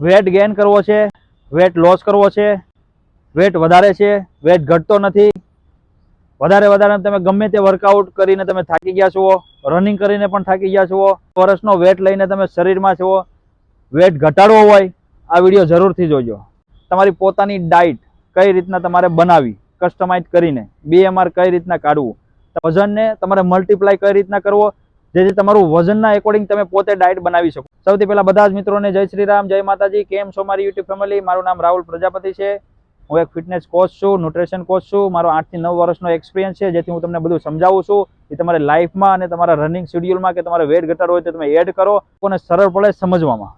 Weight gain કરવો છે, weight loss કરવો છે, વેટ વધારે છે, વેટ ઘટતો નથી. વધારે વધારે તમે ગમે તે વર્કઆઉટ કરીને તમે થાકી ગયા છો રનિંગ કરીને પણ થાકી ગયા છો, વર્ષનો વેટ લઈને તમે શરીરમાં છો, વેટ ઘટાડવો હોય, આ વીડિયો જરૂરથી જોજો. તમારી પોતાની ડાયટ કઈ રીતના તમારે બનાવી કસ્ટમાઇઝ કરીને બીએમઆર કઈ રીતના કાઢવું, વજનને તમારે મલ્ટીપ્લાય કઈ રીતના કરવો, જેથી તમારું વજનના એકોર્ડિંગ તમે પોતે ડાયટ બનાવી શકો. સૌથી પહેલા બધા જ મિત્રોને જય શ્રી રામ, જય માતાજી, કેમ છો મારી યુટ્યુબ ફેમિલી? મારું નામ રાહુલ પ્રજાપતિ છે. હું એક ફિટનેસ કોચ છું, ન્યુટ્રિશન કોચ છું. મારો આઠથી નવ વર્ષનો એક્સપિરિયન્સ છે, જેથી હું તમને બધું સમજાવું છું. કે તમારે લાઈફમાં અને તમારા રનિંગ શેડ્યુલમાં કે તમારે વેટ ઘટાડવો હોય તો તમે એડ કરો. કોને સરળ પડે સમજવામાં.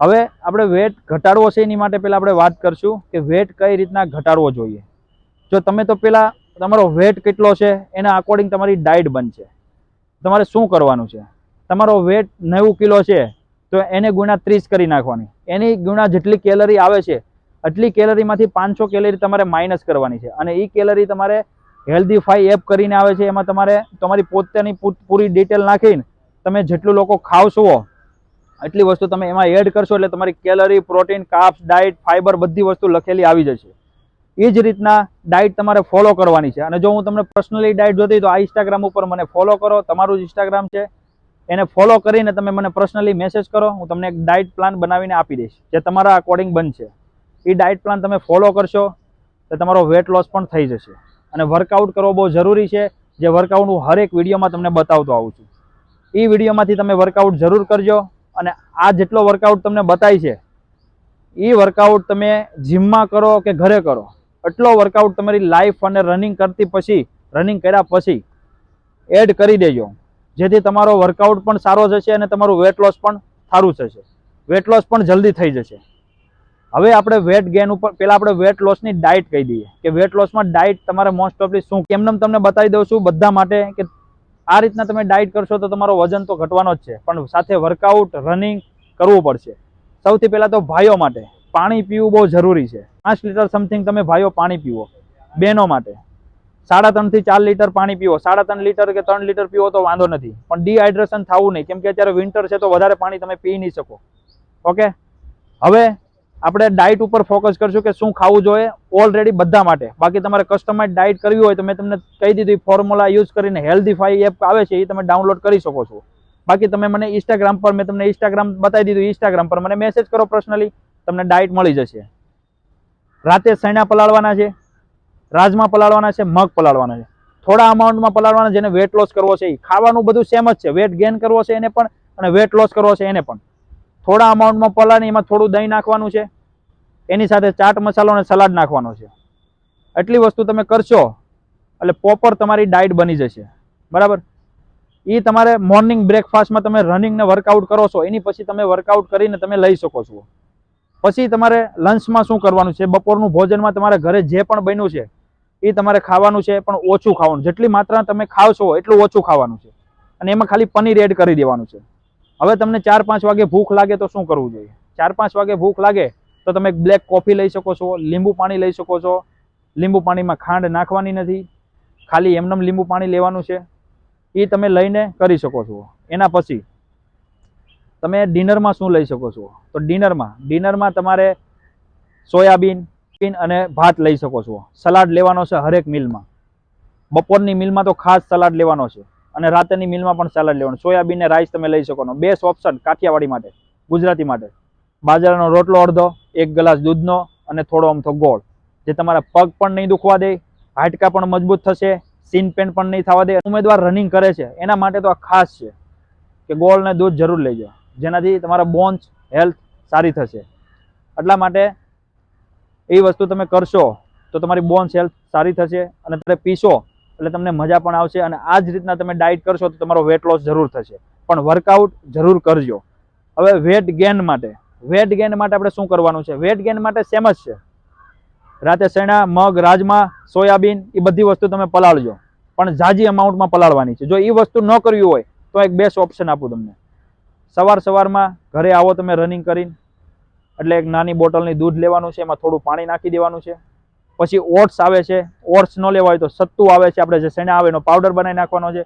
હવે આપણે વેટ ઘટાડવો છે એની માટે પહેલાં આપણે વાત કરશું કે વેટ કઈ રીતના ઘટાડવો જોઈએ. જો તમે તો પહેલાં તમારો વેટ કેટલો છે, એના અકોર્ડિંગ તમારી ડાયટ બનશે. તમારે શું કરવાનું છે? તમારો વેટ નેવું કિલો છે, તો એને ગુણ્યા ત્રીસ કરી નાખવાની. એની ગુણ્યા જેટલી કેલરી આવે છે એટલી કેલરીમાંથી પાંચસો કેલરી તમારે માઇનસ કરવાની છે. અને એ કેલરી તમારે હેલ્ધી ફાઈ એપ કરીને આવે છે, એમાં તમારે, તમારી પોતાની પૂરી ડિટેલ નાખીને તમે જેટલું લોકો ખાવશો એટલી વસ્તુ તમે એમાં એડ કરશો એટલે તમારી calorie protein carbs diet fiber બધી વસ્તુ લખેલી આવી જશે. એ જ રીતના ડાયટ તમારે ફોલો કરવાની છે. અને જો હું તમને પર્સનલી ડાયટ જોતી તો આ ઇન્સ્ટાગ્રામ ઉપર મને ફોલો કરો. તમારું જ ઇન્સ્ટાગ્રામ છે. એને ફોલો કરીને તમે મને પર્સનલી મેસેજ કરો, હું તમને એક ડાયટ પ્લાન બનાવીને આપી દઈશ, જે તમારા અકોર્ડિંગ બનશે. એ ડાયટ પ્લાન તમે ફોલો કરશો, તો તમારો વેટ લોસ પણ થઈ જશે. અને વર્કઆઉટ કરવો બહુ જરૂરી છે, જે વર્કઆઉટ હું હરેક વિડીયોમાં તમને બતાવતો આવું છું. એ વિડીયોમાંથી તમે વર્કઆઉટ જરૂર કરજો, અને આ જેટલો વર્કઆઉટ તમને બતાવી છે એ વર્કઆઉટ તમે જિમમાં કરો કે ઘરે કરો, એટલો વર્કઆઉટ તમારી લાઈફ અને રનિંગ કરતી પછી રનિંગ કર્યા પછી એડ કરી દેજો. જેથી તમારો વર્કઆઉટ પણ સારો જશે અને તમારું વેટ લોસ પણ સારું થશે વેટ લોસ પણ જલ્દી થઈ જશે. હવે આપણે વેટ ગેન ઉપર, પહેલાં આપણે વેટ લોસની ડાયટ કહી દઈએ. કે વેટ લોસમાં ડાયટ તમારે મોસ્ટ ઓફલી શું? કેમને તમને બતાવી દઉં છું બધા માટે કે આ રીતના તમે ડાયટ કરશો તો તમારો વજન તો ઘટવાનો જ છે. પણ સાથે વર્કઆઉટ રનિંગ કરવું પડશે. સૌથી પહેલાં તો ભાઈઓ માટે પાણી પીવું બહુ જરૂરી છે. પાંચ લીટર સમથિંગ તમે ભાઈઓ પાણી પીવો. બહેનો માટે. સાડા ત્રણથી ચાર લીટર પાણી પીવો. સાડા ત્રણ લીટર કે ત્રણ લીટર પીવો તો વાંધો નથી. પણ ડિહાઇડ્રેશન થવું નહીં. કેમ કે અત્યારે વિન્ટર છે તો વધારે પાણી તમે પી નહીં શકો. ઓકે હવે આપણે ડાયટ ઉપર ફોકસ કરશું કે શું ખાવું જોઈએ ઓલરેડી બધા માટે. બાકી તમારે કસ્ટમાઇઝ ડાયટ કરવી હોય તો મેં તમને કહી દીધી ફોર્મ્યુલા યુઝ કરીને હેલ્ધી ફાઈ એપ આવે છે એ તમે ડાઉનલોડ કરી શકો છો. બાકી તમે મને ઇન્સ્ટાગ્રામ પર, મેં તમને ઇન્સ્ટાગ્રામ બતાવી દીધું ઇન્સ્ટાગ્રામ પર મને મેસેજ કરો પર્સનલી તમને ડાયટ મળી જશે. રાતે સૈણા પલાળવાના છે. રાજમા પલાળવાના છે, મગ પલાળવાના છે. થોડા અમાઉન્ટમાં પલાળવાના, જેને વેટ લોસ કરવો છે એ ખાવાનું બધું સેમ જ છે. વેટ ગેઇન કરવો છે એને પણ અને વેટ લોસ કરવો છે એને પણ. થોડા અમાઉન્ટમાં પલાળીને એમાં થોડું દહીં નાખવાનું છે. એની સાથે ચાટ મસાલો અને સલાડ નાખવાનો છે. એટલી વસ્તુ તમે કરશો, એટલે પ્રોપર તમારી ડાયટ બની જશે. બરાબર? એ તમારે મોર્નિંગ બ્રેકફાસ્ટમાં તમે રનિંગને વર્કઆઉટ કરો છો, એની પછી તમે વર્કઆઉટ કરીને તમે લઈ શકો છો. પછી તમારે લંચમાં શું કરવાનું છે? બપોરનું ભોજનમાં તમારે ઘરે જે પણ બન્યું છે એ તમારે ખાવાનું છે, પણ ઓછું ખાવાનું. જેટલી માત્રા તમે ખાવશો એટલું ઓછું ખાવાનું છે. અને એમાં ખાલી પનીર એડ કરી દેવાનું છે. હવે તમને ચાર પાંચ વાગે ભૂખ લાગે તો શું કરવું જોઈએ? ચાર પાંચ વાગે ભૂખ લાગે તો તમે બ્લેક કોફી લઈ શકો છો, લીંબુ પાણી લઈ શકો છો. લીંબુ પાણીમાં ખાંડ નાખવાની નથી. ખાલી એમનેમ લીંબુ પાણી લેવાનું છે. એ તમે લઈને કરી શકો છો. એના પછી તમે ડિનરમાં શું લઈ શકો છો? તો ડિનરમાં ડિનરમાં તમારે સોયાબીન બીન અને ભાત લઈ શકો છો. સલાડ લેવાનો છે હરેક મિલમાં બપોરની મિલમાં તો ખાસ સલાડ લેવાનો છે. અને રાતેની મિલમાં પણ સલાડ લેવાનો. સોયાબીન ને રાઈસ તમે લઈ શકો બેસ્ટ ઓપ્શન કાઠિયાવાડી માટે, ગુજરાતી માટે. બાજરાનો રોટલો અડધો, એક ગ્લાસ દૂધનો અને થોડો અમથો ગોળ. જે તમારા પગ પણ નહીં દુખવા દે, હાડકા પણ મજબૂત થશે સીન પેન પણ નહીં થવા દે. ઉમેદવાર રનિંગ કરે છે. એના માટે તો આ ખાસ છે કે ગોળ ને દૂધ જરૂર લેજો. જેનાથી તમારા બોન્સ હેલ્થ સારી થશે. એટલા માટે એ વસ્તુ તમે કરશો, તો તમારી બોન્સ હેલ્થ સારી થશે અને તમે પીશો એટલે તમને મજા પણ આવશે અને આ જ રીતના તમે ડાયટ કરશો તો તમારો વેટ લોસ જરૂર થશે. પણ વર્કઆઉટ જરૂર કરજો. હવે વેટ ગેન માટે વેટ ગેન માટે આપણે શું કરવાનું છે? વેટ ગેન માટે સેમ જ છે. રાતે શેણા, મગ, રાજમા, સોયાબીન એ બધી વસ્તુ તમે પલાળજો. પણ ઝાજી અમાઉન્ટમાં પલાળવાની છે. જો એ વસ્તુ ન કરવી હોય, તો એક બેસ્ટ ઓપ્શન આપું તમને. સવાર સવારમાં ઘરે આવો તમે રનિંગ કરીને એટલે એક નાની બોટલની દૂધ લેવાનું છે, એમાં થોડું પાણી નાખી દેવાનું છે. પછી ઓટ્સ આવે છે, ઓટ્સ ન લેવા હોય તો સત્તુ આવે છે, આપણે જે શેણા આવે એનો પાવડર બનાવી નાખવાનો છે.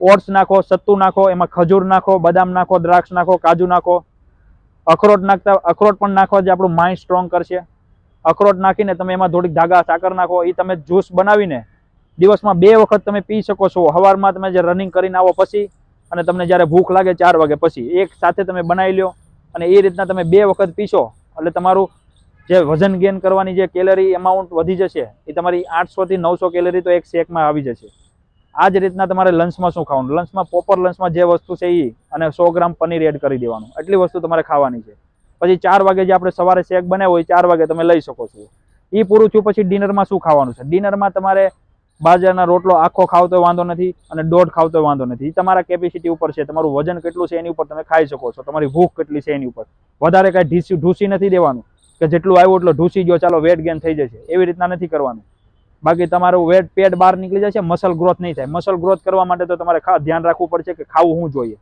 ઓટ્સ નાખો, સત્તુ નાખો, એમાં ખજૂર નાખો, બદામ નાખો, દ્રાક્ષ નાખો, કાજુ નાખો. અખરોટ નાખતા, અખરોટ પણ નાખવા જે આપણું માઇન્ડ સ્ટ્રોંગ કરશે. અખરોટ નાખીને તમે એમાં થોડીક ધાગા, સાકર નાખો એ તમે જ્યુસ બનાવીને દિવસમાં બે વખત તમે પી શકો છો. સવારમાં તમે જે રનિંગ કરીને આવો પછી, અને તમને જ્યારે ભૂખ લાગે ચાર વાગે પછી, એક સાથે તમે બનાવી લ્યો. અને એ રીતના તમે બે વખત પીશો, એટલે તમારું જે વજન ગેઇન કરવાની જે કેલરી એમાઉન્ટ વધી જશે, એ તમારી આઠસોથી નવસો કેલરી તો એક શેકમાં આવી જશે. આ જ રીતના તમારે લંચમાં શું ખાવાનું? લંચમાં પ્રોપર લંચમાં જે વસ્તુ છે એ અને સો ગ્રામ પનીર એડ કરી દેવાનું. એટલી વસ્તુ તમારે ખાવાની છે. પછી ચાર વાગે જે આપણે સવારે શેક બનાવ્યો હોય ચાર વાગે તમે લઈ શકો છો. એ પૂરું થયું પછી ડિનરમાં શું ખાવાનું છે? ડિનરમાં તમારે બાજરાના રોટલો આખો ખાવ તો વાંધો નથી અને દોઢ ખાવ તો વાંધો નથી. એ તમારા કેપેસિટી ઉપર છે. તમારું વજન કેટલું છે એની ઉપર તમે ખાઈ શકો છો. તમારી ભૂખ કેટલી છે એની ઉપર. વધારે કાંઈ ઢીસી ઢૂસી નથી દેવાનું. કે જેટલું આવ્યું એટલું ઢૂસી ગયો, ચાલો વેટ ગેન થઈ જશે. એવી રીતના નથી કરવાનું. બાકી તમારું વેટ પેટ બહાર નીકળી જશે મસલ ગ્રોથ નહીં થાય. મસલ ગ્રોથ કરવા માટે તો તમારે ધ્યાન રાખવું પડશે કે ખાવું શું જોઈએ.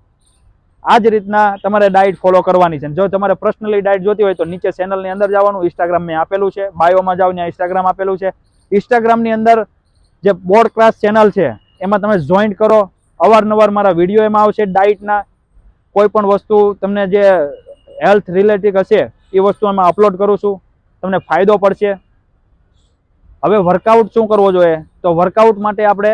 આ જ રીતના તમારે ડાયટ ફોલો કરવાની છે. જો તમારે પર્સનલી ડાયટ જોતી હોય તો નીચે ચેનલની અંદર જવાનું. ઇન્સ્ટાગ્રામ મેં આપેલું છે. બાયોમાં જાઓ, ત્યાં ઇન્સ્ટાગ્રામ આપેલું છે. ઇન્સ્ટાગ્રામની અંદર જે બોર્ડ ક્લાસ ચેનલ છે, એમાં તમે જોઈન કરો. અવારનવાર મારા વીડિયો એમાં આવશે ડાયટના કોઈ પણ વસ્તુ તમને જે હેલ્થ રિલેટેડ હશે, એ વસ્તુ એમાં અપલોડ કરું છું. તમને ફાયદો પડશે. હવે વર્કઆઉટ શું કરવો જોઈએ? તો વર્કઆઉટ માટે આપણે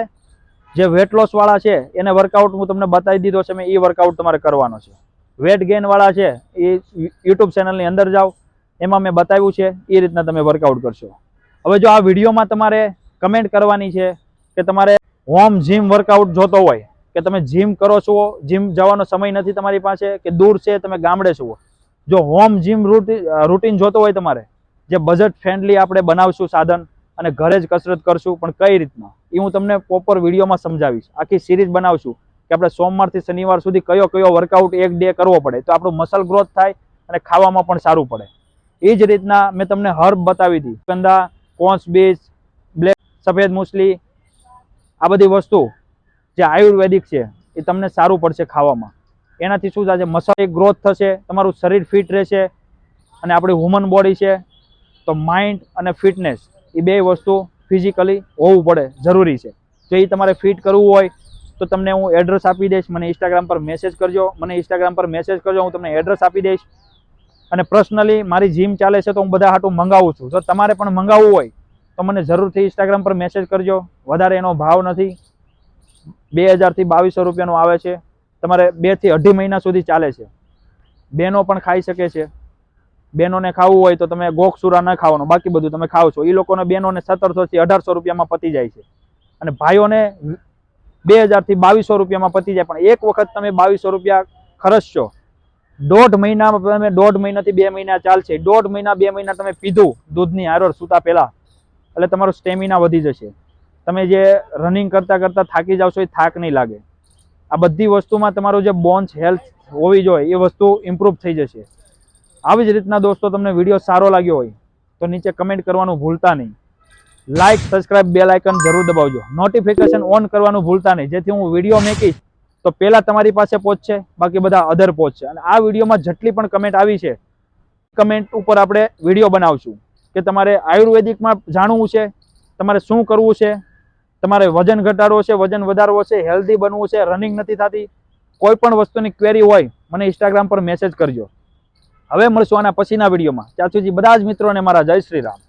જે વેટ લોસવાળા છે, એને વર્કઆઉટ હું તમને બતાવી દીધો છે, મેં એ વર્કઆઉટ તમારે કરવાનો છે. વેટ ગેઇનવાળા છે, એ યુટ્યુબ ચેનલની અંદર જાઓ. એમાં મેં બતાવ્યું છે એ રીતના તમે વર્કઆઉટ કરશો. હવે જો આ વિડીયોમાં તમારે કમેન્ટ કરવાની છે કે તમારે હોમ જીમ વર્કઆઉટ જોતો હોય, કે તમે જીમ કરો છો જીમ જવાનો સમય નથી તમારી પાસે, કે દૂર છે, તમે ગામડે છો. જો હોમ જીમ રૂટીન જોતો હોય તમારે, જે બજેટ ફ્રેન્ડલી આપણે બનાવશું સાધન અને ઘરે જ કસરત કરશું, પણ કઈ રીતના? એ હું તમને પ્રોપર વિડીયોમાં સમજાવીશ. આખી સિરીઝ બનાવશું કે આપણે સોમવારથી શનિવાર સુધી કયો કયો વર્કઆઉટ એક ડે કરવો પડે, તો આપણું મસલ ગ્રોથ થાય અને ખાવામાં પણ સારું પડે. એ જ રીતના મેં તમને હર્બ બતાવી હતી. કંદા કોન્સ બ્લેક સફેદ મૂસલી, આ બધી વસ્તુ જે આયુર્વેદિક છે, એ તમને સારું પડશે ખાવામાં. એનાથી શું થશે? મસલ ગ્રોથ થશે, તમારું શરીર ફિટ રહેશે અને આપણી હ્યુમન બોડી છે, તો માઇન્ડ અને ફિટનેસ એ બે વસ્તુ ફિઝિકલી હોવું પડે, જરૂરી છે. જો એ તમારે ફિટ કરવું હોય, તો તમને હું એડ્રેસ આપી દઈશ, મને ઇન્સ્ટાગ્રામ પર મેસેજ કરજો. મને ઇન્સ્ટાગ્રામ પર મેસેજ કરજો, હું તમને એડ્રેસ આપી દઈશ. અને પર્સનલી મારી જીમ ચાલે છે, તો હું બધા હાટું મંગાવું છું. જો તમારે પણ મંગાવવું હોય તો મને જરૂરથી ઇન્સ્ટાગ્રામ પર મેસેજ કરજો. વધારે એનો ભાવ નથી. બે હજારથી બાવીસો રૂપિયાનો આવે છે. તમારે બેથી અઢી મહિના સુધી ચાલે છે. બેનો પણ ખાઈ શકે છે. બેનોને ખાવું હોય તો તમે ગોખસુરા ન ખાવાનો, બાકી બધું તમે ખાવ છો. એ લોકોને બેનોને સત્તરસોથી અઢારસો રૂપિયામાં પતી જાય છે. અને ભાઈઓને બે હજારથી બાવીસો રૂપિયામાં પતી જાય, પણ એક વખત તમે બાવીસો રૂપિયા ખર્ચશો દોઢ મહિનામાં તમે દોઢ મહિનાથી બે મહિના ચાલશે. દોઢ મહિના, બે મહિના તમે પીધું દૂધની હારોર સૂતા પહેલા. એટલે તમારું સ્ટેમિના વધી જશે. તમે જે રનિંગ કરતાં કરતાં થાકી જાવ છો એ થાક નહીં લાગે. આ બધી વસ્તુમાં તમારું જે બોન્સ હેલ્થ હોવી જોઈએ, એ વસ્તુ ઇમ્પ્રૂવ થઈ જશે. આવી જ રીતના દોસ્તો તમને વીડિયો સારો લાગ્યો હોય, તો નીચે કમેન્ટ કરવાનું ભૂલતા નહીં. લાઇક સબસ્ક્રાઇબ બેલ આઇકન જરૂર દબાવજો. નોટિફિકેશન ઓન કરવાનું ભૂલતા નહીં. જેથી હું વીડિયો મેકીશ, તો પહેલાં તમારી પાસે પહોંચશે, બાકી બધા અધર પહોંચશે. અને આ વિડીયોમાં જેટલી પણ કમેન્ટ આવી છે કમેન્ટ ઉપર આપણે વીડિયો બનાવશું. કે તમારે આયુર્વેદિકમાં જાણવું છે, તમારે શું કરવું છે, તમારે વજન ઘટાડવો છે, વજન વધારવો છે હેલ્ધી બનવું છે રનિંગ નથી થતી, કોઈ પણ વસ્તુની ક્વેરી હોય, મને ઇન્સ્ટાગ્રામ પર મેસેજ કરજો. હવે મળશું આના પછીના વિડીયોમાં. ત્યાં સુધી બધા જ મિત્રોને મારા જય શ્રી રામ.